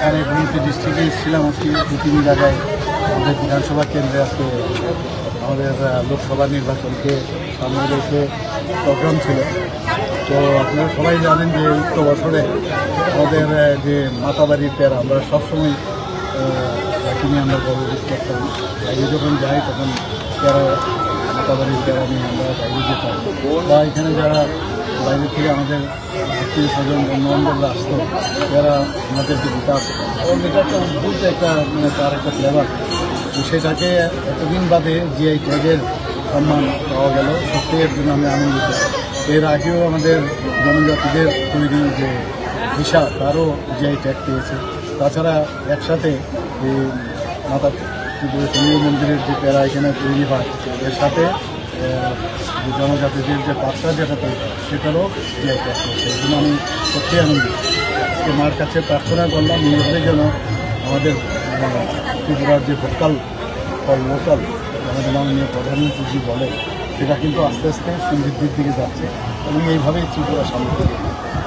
এখানে গুমতি ডিস্ট্রিক্টে এসেছিলাম আজকে দু, তিন জায়গায় আমাদের বিধানসভা কেন্দ্রে আজকে আমাদের লোকসভা নির্বাচনকে সামনে রেখে প্রোগ্রাম ছিল। তো আপনারা সবাই জানেন যে উক্ত বছরে আমাদের যে মাতাবাড়ির পেয়ারা, আমরা সবসময় তাকে নিয়ে আমরা গর্ববোধ করতাম। বাইরে যখন যাই, তখন পেয়ারা, মাতাবাড়ির পেয়ারা নিয়ে আমরা বাইরে যেতাম। বা এখানে যারা বাইরে থেকে আমাদের আত্মীয় স্বজন বন্ধুবান্ধবরা আসতো যারা আমাদেরকে দিতাম এবং এটা একটা অদ্ভুত একটা মানে তার একটা ফ্লেভার সেটাকে এতদিন বাদে জিআই ট্যাগের সম্মান পাওয়া গেল সত্যি এর জন্য আমি আনন্দিত। এর আগেও আমাদের জনজাতিদের তৈরি যে ভিসা, তারও জিআই ট্যাগ পেয়েছে। তাছাড়া একসাথে এই মাতা সুন্দর মন্দিরের যে প্যারা এখানে তৈরি হয়, এর সাথে জনজাতিদের যে পাত্রা যেটা তৈরি সেটারও জিআই ট্যাগ করছে এই আমি সত্যি আনন্দিত আজকে মার কাছে প্রার্থনা করলাম নিজেদের যেন আমাদের ত্রিপুরার যে ভোকাল ফর লোকাল, আমাদের মাননীয় প্রধানমন্ত্রী বলে সেটা কিন্তু আস্তে আস্তে সমৃদ্ধির দিকে যাচ্ছে এবং এইভাবেই ত্রিপুরা সামনে।